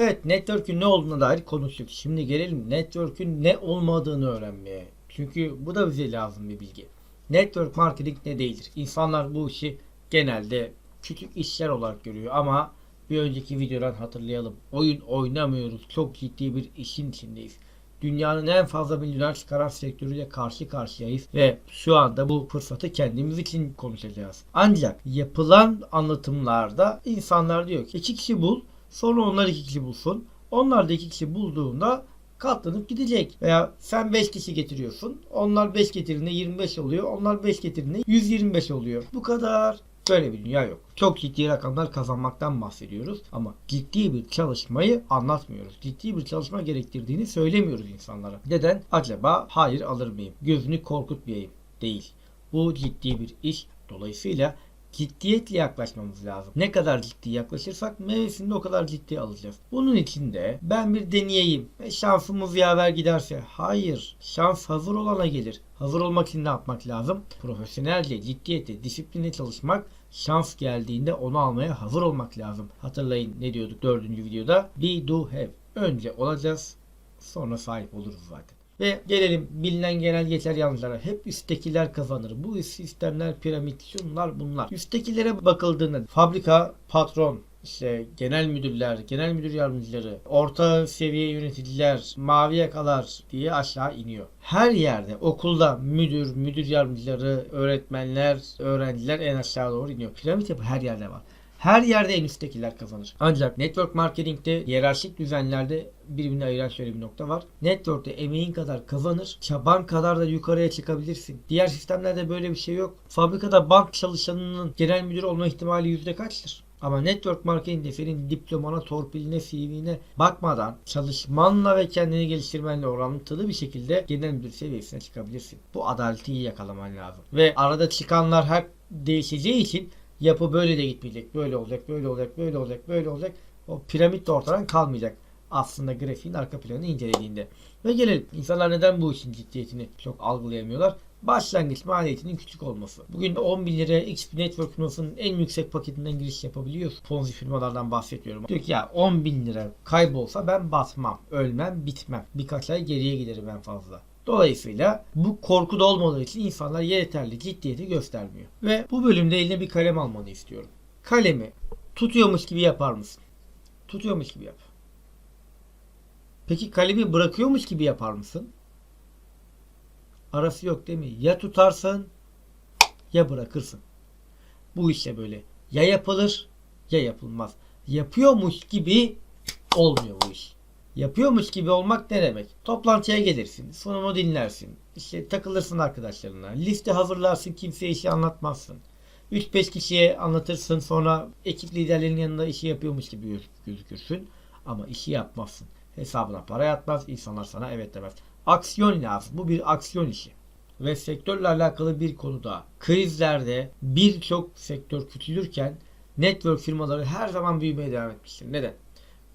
Evet network'ün ne olduğuna dair konuştuk. Şimdi gelelim network'ün ne olmadığını öğrenmeye. Çünkü bu da bize lazım bir bilgi. Network marketing ne değildir? İnsanlar bu işi genelde küçük işler olarak görüyor ama bir önceki videodan hatırlayalım. Oyun oynamıyoruz. Çok ciddi bir işin içindeyiz. Dünyanın en fazla milyoner çıkaran sektörüyle karşı karşıyayız ve şu anda bu fırsatı kendimiz için konuşacağız. Ancak yapılan anlatımlarda insanlar diyor ki iki kişi bul sonra onlar iki kişi bulsun. Onlar da iki kişi bulduğunda katlanıp gidecek. Veya sen 5 kişi getiriyorsun. Onlar 5 getirdiğinde 25 oluyor. Onlar 5 getirdiğinde 125 oluyor. Bu kadar. Böyle bir dünya yok. Çok ciddi rakamlar kazanmaktan bahsediyoruz ama ciddi bir çalışmayı anlatmıyoruz. Ciddi bir çalışma gerektirdiğini söylemiyoruz insanlara. Neden? Acaba hayır alır mıyım? Gözünü korkutmayayım. Değil. Bu ciddi bir iş. Dolayısıyla ciddiyetle yaklaşmamız lazım. Ne kadar ciddi yaklaşırsak meyvesini de o kadar ciddi alacağız. Bunun için de ben bir deneyeyim ve şansımız yaver giderse hayır şans hazır olana gelir. Hazır olmak için ne yapmak lazım? Profesyonelce, ciddiyetle, disiplinle çalışmak şans geldiğinde onu almaya hazır olmak lazım. Hatırlayın ne diyorduk dördüncü videoda? Be, do, have. Önce olacağız sonra sahip oluruz zaten. Ve gelelim bilinen genel geçer yanlışlara. Hep üsttekiler kazanır. Bu sistemler piramit, şunlar bunlar. Üsttekilere bakıldığında fabrika, patron, işte genel müdürler, genel müdür yardımcıları, orta seviye yöneticiler, mavi yakalar diye aşağı iniyor. Her yerde okulda müdür, müdür yardımcıları, öğretmenler, öğrenciler en aşağı doğru iniyor. Piramit yapı her yerde var. Her yerde en üsttekiler kazanır. Ancak network marketingte hiyerarşik düzenlerde birbirini ayıran şöyle bir nokta var. Network'te emeğin kadar kazanır, çaban kadar da yukarıya çıkabilirsin. Diğer sistemlerde böyle bir şey yok. Fabrikada bank çalışanının genel müdür olma ihtimali yüzde kaçtır? Ama network marketingde senin diplomana, torpiline, CV'ne bakmadan çalışmanla ve kendini geliştirmenle orantılı bir şekilde genel müdür seviyesine çıkabilirsin. Bu adaleti iyi yakalaman lazım. Ve arada çıkanlar her değişeceği için yapı böyle de gitmeyecek. Böyle olacak, böyle olacak, böyle olacak, böyle olacak. O piramit de ortadan kalmayacak. Aslında grafiğin arka planını incelediğinde. Ve gelelim. İnsanlar neden bu işin ciddiyetini çok algılayamıyorlar? Başlangıç maliyetinin küçük olması. Bugün de 10 bin liraya XP Network firmasının en yüksek paketinden giriş yapabiliyorsun. Ponzi firmalardan bahsediyorum. Diyor ki ya 10 bin lira kaybolsa ben batmam, ölmem, bitmem. Birkaç ay geriye giderim en fazla. Dolayısıyla bu korku da olmadığı için insanlar yeterli ciddiyeti göstermiyor. Ve bu bölümde eline bir kalem almanı istiyorum. Kalemi tutuyormuş gibi yapar mısın? Tutuyormuş gibi yap. Peki kalemi bırakıyormuş gibi yapar mısın? Arası yok değil mi? Ya tutarsın ya bırakırsın. Bu işte böyle. Ya yapılır ya yapılmaz. Yapıyormuş gibi olmuyor bu iş. Yapıyormuş gibi olmak ne demek? Toplantıya gelirsin, sunumu dinlersin, işte takılırsın arkadaşlarına, liste hazırlarsın, kimseye işi anlatmazsın. 3-5 kişiye anlatırsın sonra ekip liderlerinin yanında işi yapıyormuş gibi göz- gözükürsün. Ama işi yapmazsın. Hesabına para yatmaz, insanlar sana evet demez. Aksiyon lazım. Bu bir aksiyon işi. Ve sektörle alakalı bir konu daha. Krizlerde birçok sektör küçülürken network firmaları her zaman büyümeye devam etmiştir. Neden?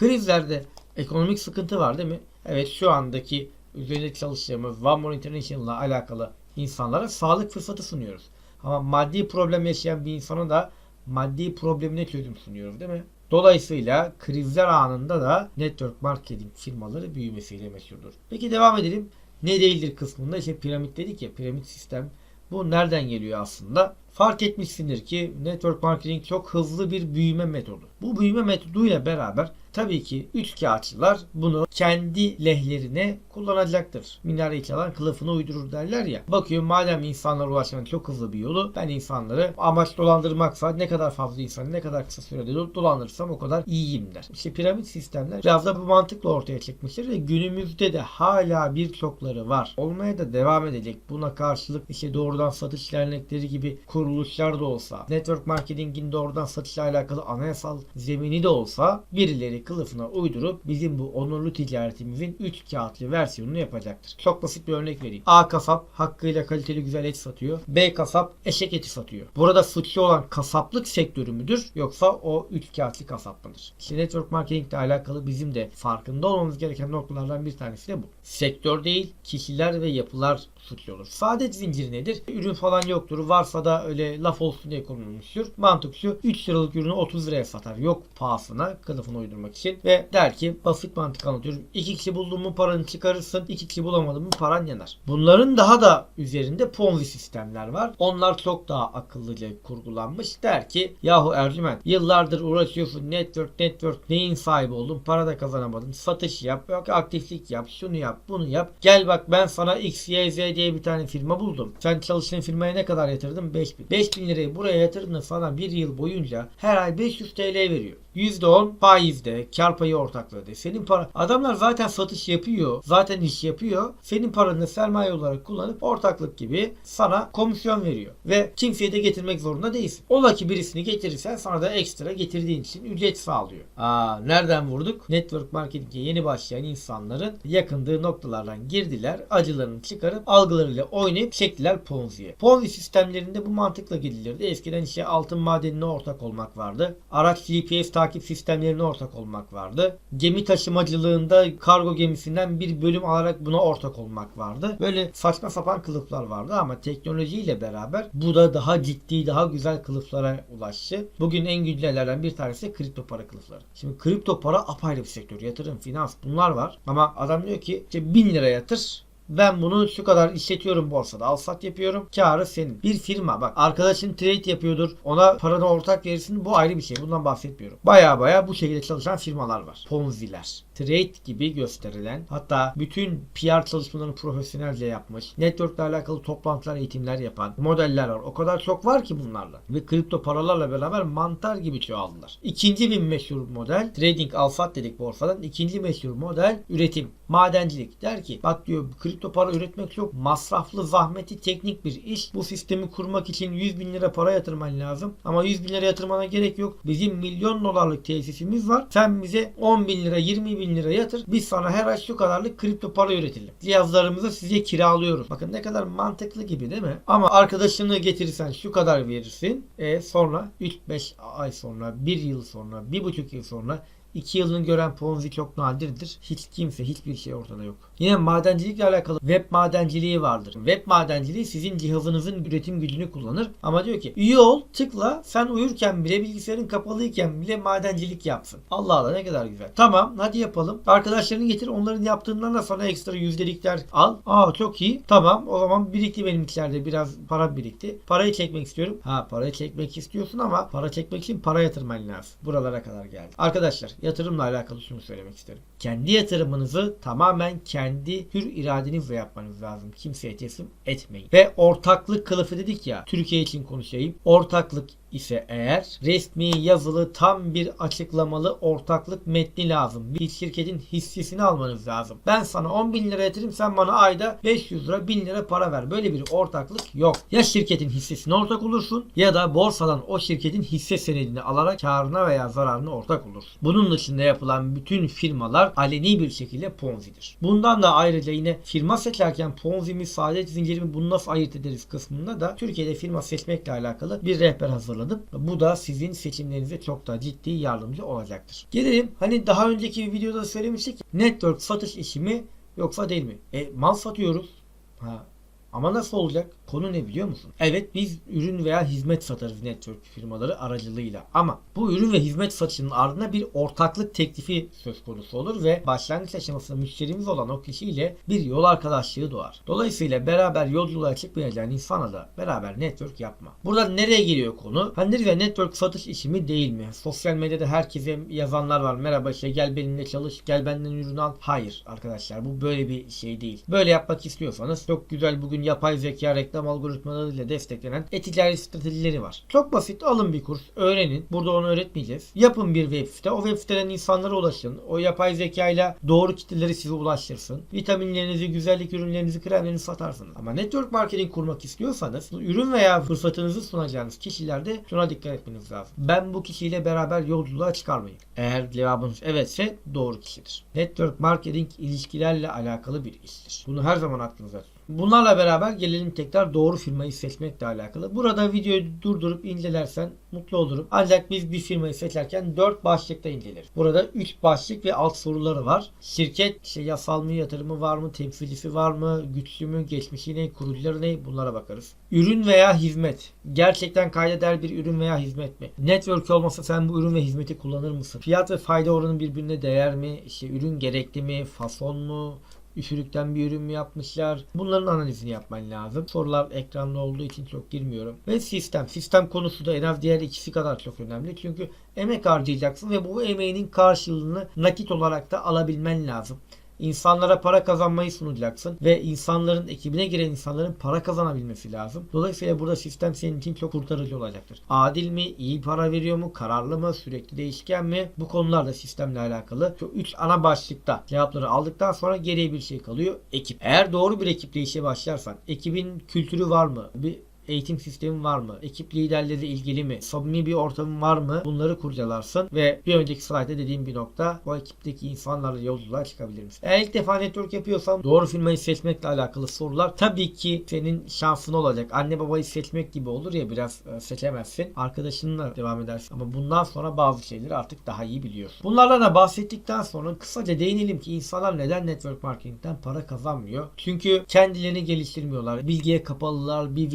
Krizlerde ekonomik sıkıntı var değil mi? Evet şu andaki üzerinde çalıştığımız One More International'la alakalı insanlara sağlık fırsatı sunuyoruz. Ama maddi problem yaşayan bir insana da maddi problemine çözüm sunuyoruz değil mi? Dolayısıyla krizler anında da network marketing firmaları büyümesiyle meşhurdur. Peki devam edelim. Ne değildir kısmında işte piramit dedik ya piramit sistem. Bu nereden geliyor aslında? Fark etmişsindir ki network marketing çok hızlı bir büyüme metodu. Bu büyüme metoduyla beraber tabii ki üç kağıtçılar bunu kendi lehlerine kullanacaktır. Minareyi çalan kılıfını uydurur derler ya. Bakıyor madem insanlara ulaşmanın çok hızlı bir yolu ben insanları amaç dolandırmaksa ne kadar fazla insanı ne kadar kısa sürede do- dolandırırsam o kadar iyiyim der. İşte piramit sistemler biraz da bu mantıkla ortaya çıkmıştır ve günümüzde de hala birçokları var. Olmaya da devam edecek. Buna karşılık işte doğrudan satış dernekleri gibi kuruluşlar da olsa, network marketingin doğrudan satışla alakalı anayasal zemini de olsa birileri kılıfına uydurup bizim bu onurlu ticaretimizin 3 kağıtlı versiyonunu yapacaktır. Çok basit bir örnek vereyim. A kasap hakkıyla kaliteli güzel et satıyor. B kasap eşek eti satıyor. Burada suçlu olan kasaplık sektörü müdür yoksa o 3 kağıtlı kasap mıdır? İşte network marketing ile alakalı bizim de farkında olmamız gereken noktalardan bir tanesi de bu. Sektör değil, kişiler ve yapılar suçlu olur. Saadet zinciri nedir? Ürün falan yoktur. Varsa da öyle laf olsun diye konulmuştur. Mantık şu 3 liralık ürünü 30 liraya satar. Yok pahasına kılıfını uydurmak için. Ve der ki basit mantık anlatıyorum. 2 kişi buldun mu paranı çıkarırsın. 2 kişi bulamadın mı paran yanar. Bunların daha da üzerinde Ponzi sistemler var. Onlar çok daha akıllıca kurgulanmış. Der ki yahu Ercüment yıllardır uğraşıyorsun network network neyin sahibi oldun para da kazanamadın satış yap yok aktiflik yap şunu yap bunu yap gel bak ben sana X, Y, Z diye bir tane firma buldum. Sen çalıştığın firmaya ne kadar yatırdın? 5000. 5000 lirayı buraya yatırdın sana bir yıl boyunca her ay 500 TL veriyor. %10 faizde, kar payı ortaklığı de. Senin para adamlar zaten satış yapıyor. Zaten iş yapıyor. Senin paranı sermaye olarak kullanıp ortaklık gibi sana komisyon veriyor. Ve kimseyi de getirmek zorunda değilsin. Ola ki birisini getirirsen sana da ekstra getirdiğin için ücret sağlıyor. Aa, nereden vurduk? Network marketing'e yeni başlayan insanların yakındığı noktalardan girdiler. Acılarını çıkarıp algılarıyla oynayıp çektiler Ponzi'ye. Ponzi sistemlerinde bu mantıkla gidilirdi. Eskiden işte altın madenine ortak olmak vardı. Araç GPS takip sistemlerine ortak olmak vardı. Gemi taşımacılığında kargo gemisinden bir bölüm alarak buna ortak olmak vardı. Böyle saçma sapan kılıflar vardı ama teknolojiyle beraber bu da daha ciddi, daha güzel kılıflara ulaştı. Bugün en güncellerden bir tanesi kripto para kılıfları. Şimdi kripto para apayrı bir sektör. Yatırım, finans bunlar var. Ama adam diyor ki işte 1000 lira yatır ben bunu şu kadar işletiyorum borsada. Al sat yapıyorum. Karı senin. Bir firma bak arkadaşın trade yapıyordur. Ona paranı ortak verirsin. Bu ayrı bir şey. Bundan bahsetmiyorum. Baya baya bu şekilde çalışan firmalar var. Ponzi'ler. Trade gibi gösterilen hatta bütün PR çalışmalarını profesyonelce yapmış. Network'le alakalı toplantılar, eğitimler yapan modeller var. O kadar çok var ki bunlarla. Ve kripto paralarla beraber mantar gibi çoğaldılar. İkinci bir meşhur model trading alfat dedik borsadan. İkinci meşhur model üretim. Madencilik. Der ki bak diyor kripto para üretmek çok masraflı, zahmeti, teknik bir iş. Bu sistemi kurmak için 100 bin lira para yatırman lazım. Ama 100 bin lira yatırmana gerek yok. Bizim milyon dolarlık tesisimiz var. Sen bize 10 bin lira, 20 bin lira yatır. Biz sana her ay şu kadarlık kripto para üretelim. Cihazlarımızı size kiralıyoruz. Bakın ne kadar mantıklı gibi değil mi? Ama arkadaşını getirirsen şu kadar verirsin. E sonra 3-5 ay sonra, 1 yıl sonra, 1,5 yıl sonra 2 yılını gören Ponzi çok nadirdir. Hiç kimse, hiçbir şey ortada yok. Yine madencilikle alakalı web madenciliği vardır. Web madenciliği sizin cihazınızın üretim gücünü kullanır. Ama diyor ki üye ol, tıkla, sen uyurken bile bilgisayarın kapalıyken bile madencilik yapsın. Allah Allah ne kadar güzel. Tamam hadi yapalım. Arkadaşlarını getir onların yaptığından da sana ekstra yüzdelikler al. Aa çok iyi. Tamam o zaman birikti benimkilerde biraz para birikti. Parayı çekmek istiyorum. Ha parayı çekmek istiyorsun ama para çekmek için para yatırman lazım. Buralara kadar geldi. Arkadaşlar yatırımla alakalı şunu söylemek isterim. Kendi yatırımınızı tamamen kendi hür iradenizle yapmanız lazım. Kimseye teslim etmeyin. Ve ortaklık kılıfı dedik ya. Türkiye için konuşayım. Ortaklık ise eğer resmi yazılı tam bir açıklamalı ortaklık metni lazım. Bir şirketin hissesini almanız lazım. Ben sana 10 bin lira yatırayım sen bana ayda 500 lira 1000 lira para ver. Böyle bir ortaklık yok. Ya şirketin hissesine ortak olursun ya da borsadan o şirketin hisse senedini alarak karına veya zararına ortak olursun. Bunun dışında yapılan bütün firmalar aleni bir şekilde ponzidir. Bundan da ayrıca yine firma seçerken ponzi mi saadet zinciri mi bunu nasıl ayırt ederiz kısmında da Türkiye'de firma seçmekle alakalı bir rehber hazırladım. Bu da sizin seçimlerinize çok daha ciddi yardımcı olacaktır. Gelelim hani daha önceki bir videoda söylemiştik. Network satış işi mi yoksa değil mi? E mal satıyoruz. Ha. Ama nasıl olacak? Konu ne biliyor musun? Evet biz ürün veya hizmet satarız network firmaları aracılığıyla. Ama bu ürün ve hizmet satışının ardına bir ortaklık teklifi söz konusu olur ve başlangıç aşamasında müşterimiz olan o kişiyle bir yol arkadaşlığı doğar. Dolayısıyla beraber yolculuğa çıkmayacağın insana da beraber network yapma. Burada nereye geliyor konu? Dedik ya network satış işi mi değil mi? Sosyal medyada herkese yazanlar var. Merhaba işte gel benimle çalış, gel benden ürün al. Hayır arkadaşlar bu böyle bir şey değil. Böyle yapmak istiyorsanız çok güzel bugün yapay zeka reklam algoritmalarıyla desteklenen e-ticaret stratejileri var. Çok basit alın bir kurs, öğrenin. Burada onu öğretmeyeceğiz. Yapın bir web site. O web siteden insanlara ulaşın. O yapay zekayla doğru kitleleri size ulaştırsın. Vitaminlerinizi, güzellik ürünlerinizi, kremlerinizi satarsınız. Ama network marketing kurmak istiyorsanız ürün veya fırsatınızı sunacağınız kişilerde şuna dikkat etmeniz lazım. Ben bu kişiyle beraber yolculuğa çıkarmayın. Eğer cevabınız evetse doğru kişidir. Network marketing ilişkilerle alakalı bir iştir. Bunu her zaman aklınızda tutun. Bunlarla beraber gelelim tekrar doğru firmayı seçmekle alakalı. Burada videoyu durdurup incelersen mutlu olurum. Ancak biz bir firmayı seçerken 4 başlıkta inceleriz. Burada 3 başlık ve alt soruları var. Şirket işte yasal mı, yatırımı var mı, temsilcisi var mı, güçlü mü, geçmişi ne, kurucuları ne bunlara bakarız. Ürün veya hizmet. Gerçekten kayda değer bir ürün veya hizmet mi? Network olmasa sen bu ürün ve hizmeti kullanır mısın? Fiyat ve fayda oranı birbirine değer mi? İşte ürün gerekli mi? Fason mu? Üşürükten bir ürün mü yapmışlar? Bunların analizini yapman lazım. Sorular ekranda olduğu için çok girmiyorum. Ve sistem. Sistem konusu da en az diğer ikisi kadar çok önemli. Çünkü emek harcayacaksın ve bu emeğinin karşılığını nakit olarak da alabilmen lazım. İnsanlara para kazanmayı sunacaksın ve insanların ekibine giren insanların para kazanabilmesi lazım. Dolayısıyla burada sistem senin için çok kurtarıcı olacaktır. Adil mi? iyi para veriyor mu? Kararlı mı? Sürekli değişken mi? Bu konular da sistemle alakalı. Şu 3 ana başlıkta cevapları aldıktan sonra geriye bir şey kalıyor. Ekip. Eğer doğru bir ekiple işe başlarsan ekibin kültürü var mı? Bir eğitim sistemi var mı? Ekip liderleri ilgili mi? Samimi bir ortamın var mı? Bunları kurcalarsın ve bir önceki slaytta dediğim bir nokta bu ekipteki insanlarla yolculuğa çıkabilir misin? Eğer ilk defa network yapıyorsan doğru firmayı seçmekle alakalı sorular tabii ki senin şansın olacak. Anne babayı seçmek gibi olur ya biraz e, seçemezsin. Arkadaşınla devam edersin. Ama bundan sonra bazı şeyleri artık daha iyi biliyorsun. Bunlardan da bahsettikten sonra kısaca değinelim ki insanlar neden network marketingten para kazanmıyor? Çünkü kendilerini geliştirmiyorlar. Bilgiye kapalılar. Bir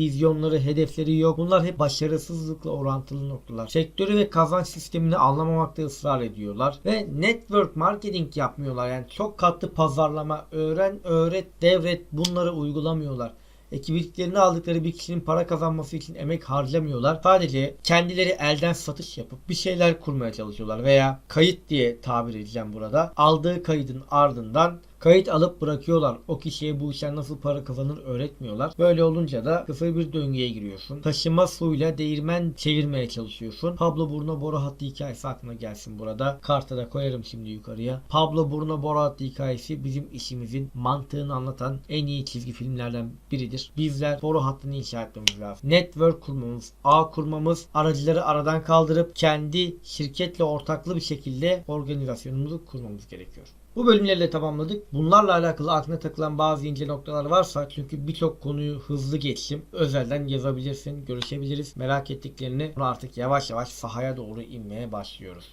vizyonları, hedefleri yok. Bunlar hep başarısızlıkla orantılı noktalar. Sektörü ve kazanç sistemini anlamamakta ısrar ediyorlar. Ve network marketing yapmıyorlar. Yani çok katlı pazarlama, öğren, öğret, devret bunları uygulamıyorlar ekibiklerini aldıkları bir kişinin para kazanması için emek harcamıyorlar. Sadece kendileri elden satış yapıp bir şeyler kurmaya çalışıyorlar veya kayıt diye tabir edeceğim burada. Aldığı kaydın ardından Kayıt alıp bırakıyorlar. O kişiye bu işten nasıl para kazanır öğretmiyorlar. Böyle olunca da kısır bir döngüye giriyorsun. Taşıma suyla değirmen çevirmeye çalışıyorsun. Pablo Burno boru hattı hikayesi aklına gelsin burada. Karta da koyarım şimdi yukarıya. Pablo Burno boru hattı hikayesi bizim işimizin mantığını anlatan en iyi çizgi filmlerden biridir. Bizler boru hattını inşa etmemiz lazım. Network kurmamız, ağ kurmamız, aracıları aradan kaldırıp kendi şirketle ortaklı bir şekilde organizasyonumuzu kurmamız gerekiyor. Bu bölümlerle tamamladık. Bunlarla alakalı aklına takılan bazı ince noktalar varsa çünkü birçok konuyu hızlı geçtim. Özelden yazabilirsin, görüşebiliriz. Merak ettiklerini artık yavaş yavaş sahaya doğru inmeye başlıyoruz.